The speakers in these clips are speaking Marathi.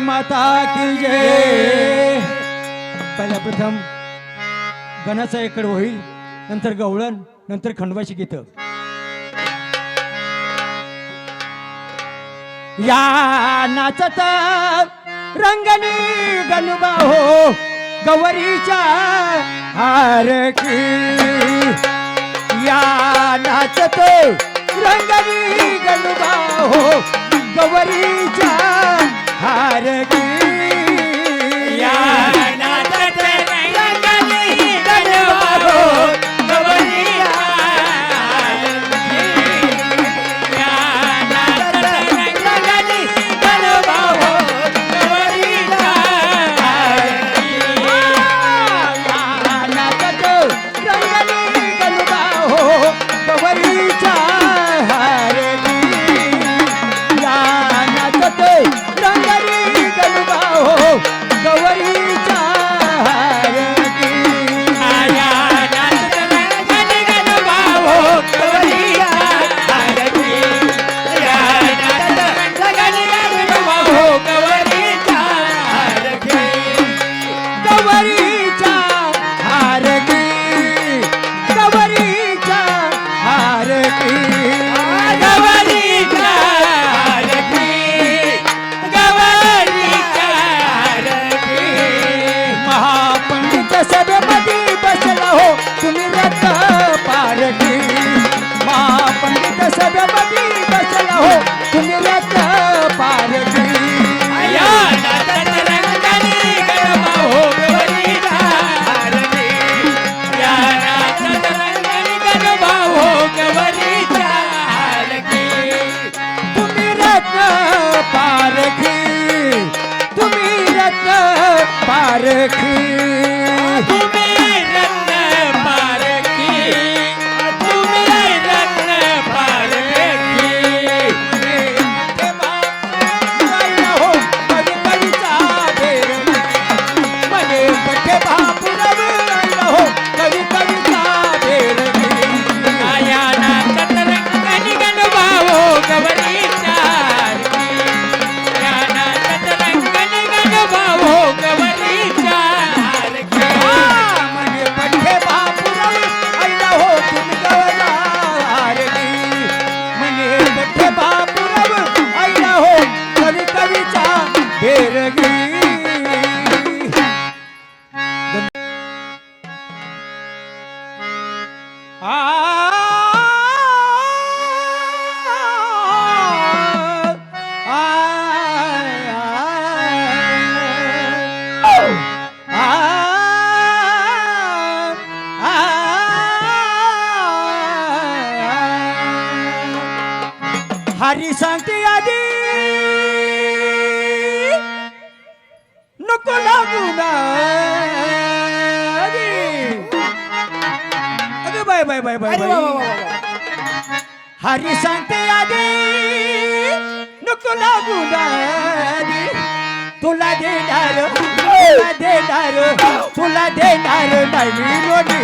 माता की जय. पहिल्या प्रथम गणाचा एकड होईल नंतर गवळण नंतर खंडवाची गीत. या नाचत रंगणी गणबा हो गवरीच्या हारकी या नाचत रंगणी गणबा हो गवरीच्या हार की hari santi adi nukula budadi tula de daro tula de daro tula de daro nani noni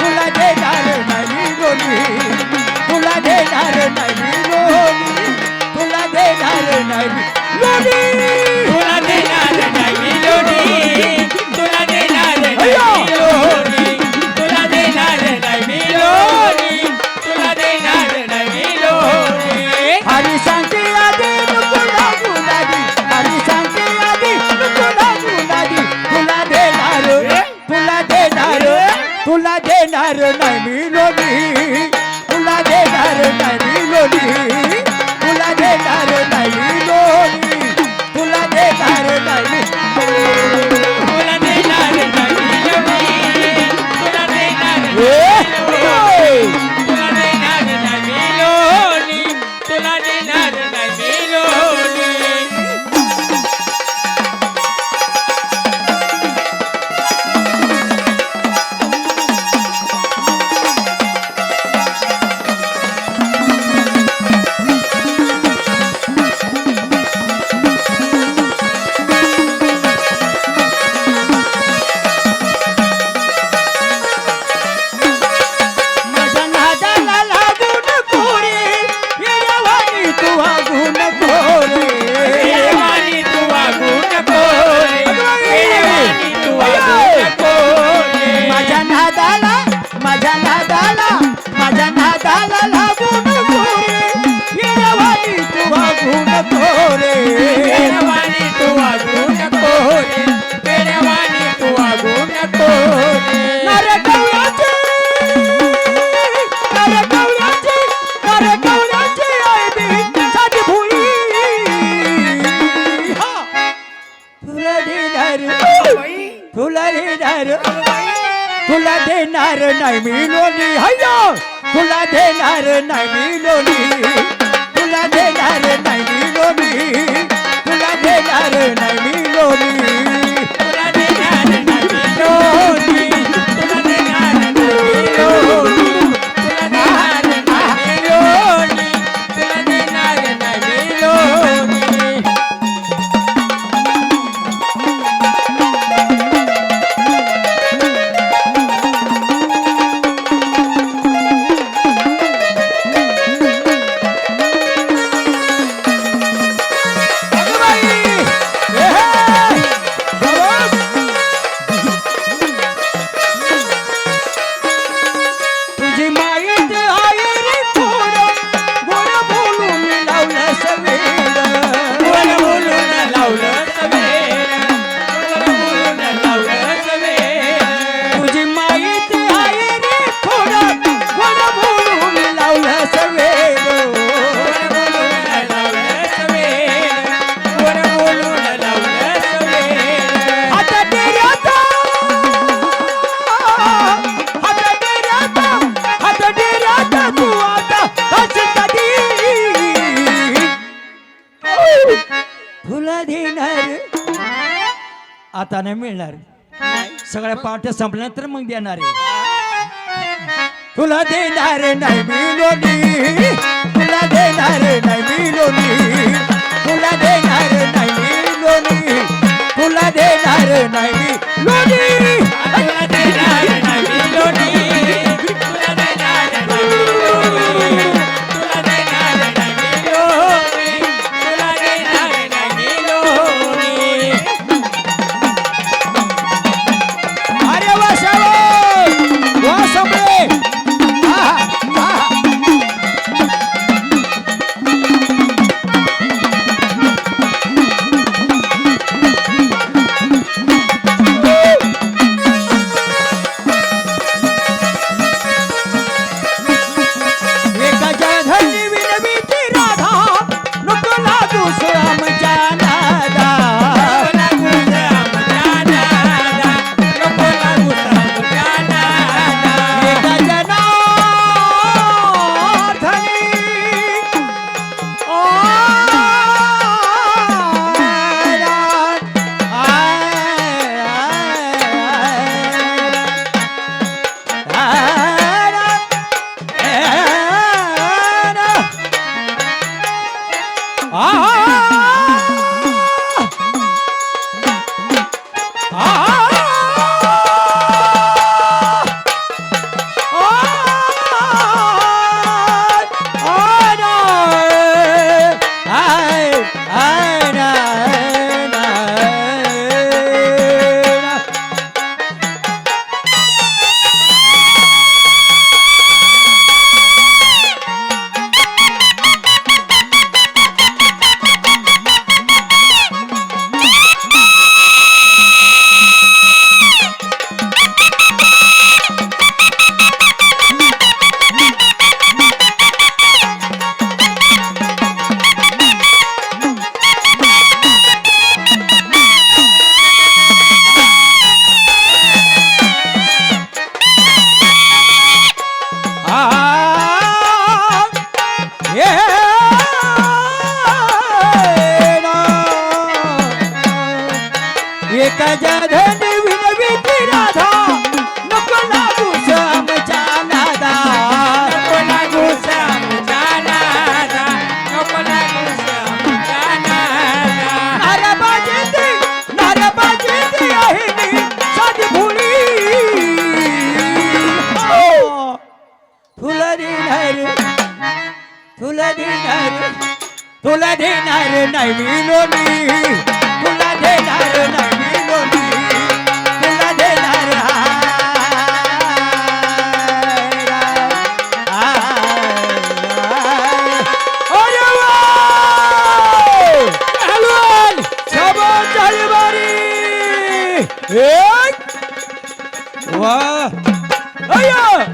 tula de daro nani noni tula de daro nani noni tula de daro nani noni तुला देणार नाही मी लोणी तुला देणार नाही मी लोणी तुला देणार नाही लोणी तुला देणार नाही देणार बाई तुला देणार अगं बाई तुला देणार नाही मी लोणी हय्यो तुला देणार नाही मी लोणी तुला देणार नाही मी लोणी तुला देणार नाही मी आता नाही मिळणार. सगळ्या पार्ट्या संपल्यानंतर मग देणार तुला देणार नाही मी तुला देणार नाही मी तुला देणार नाही मी तुला देणार नाही मी लोणी. तुला देणार एका जधन विनवीती राधा नको लागू श्यामच्या नादा नको लागू रामच्या नादा, नको लागू रामच्या नादा. नाराबाजी नाराबाजी आहे मी साधी भुली. तुला देणार तुला देणार तुला देणार नाही मी एक वा अय्या आहा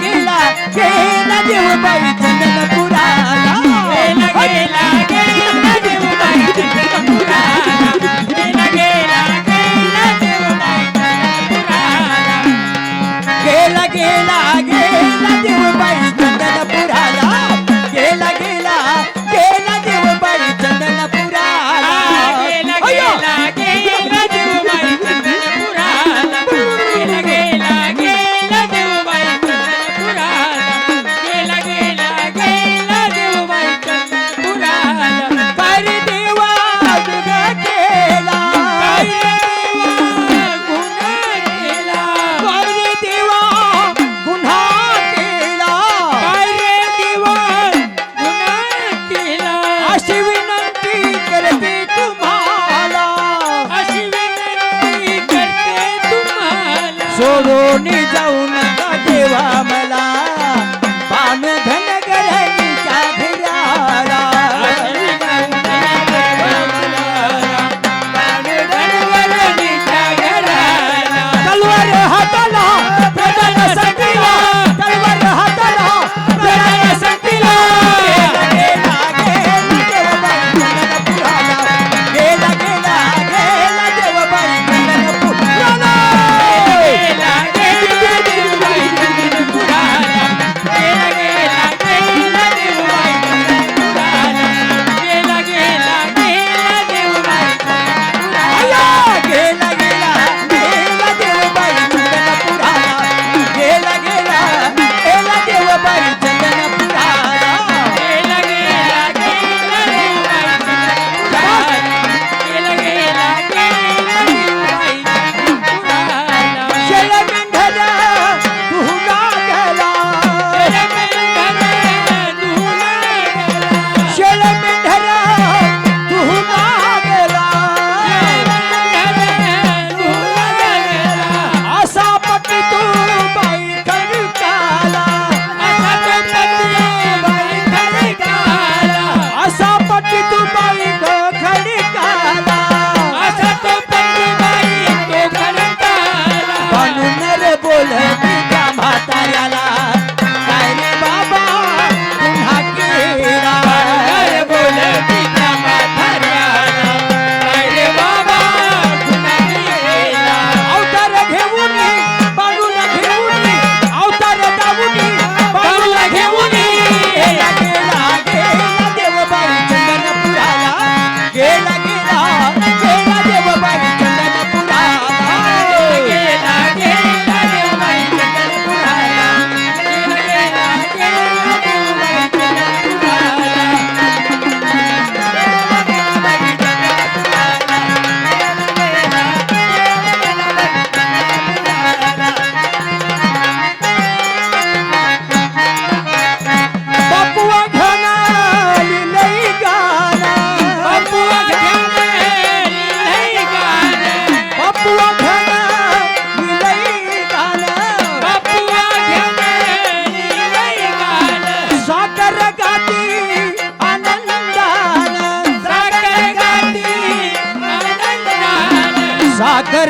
गेला गेला गेला देव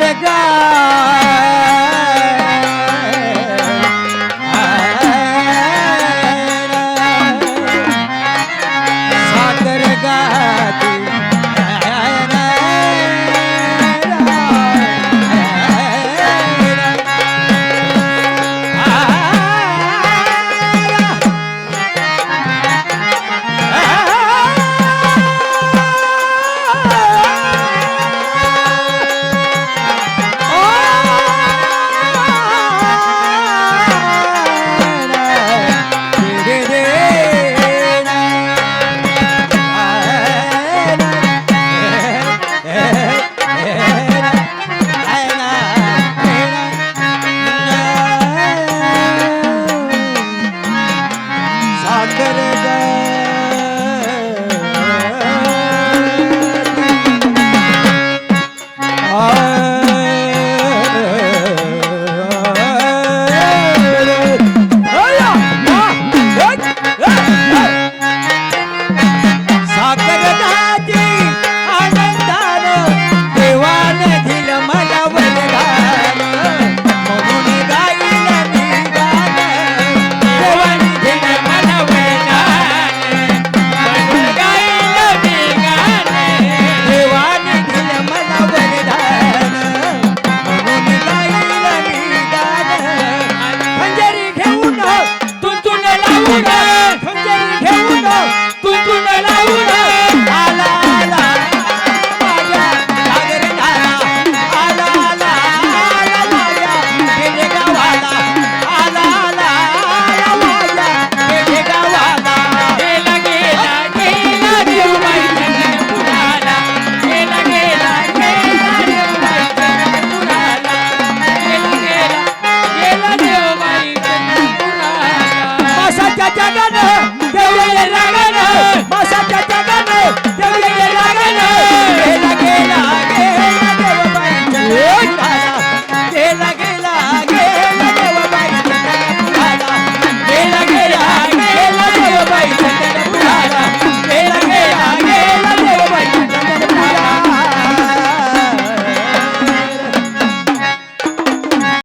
রে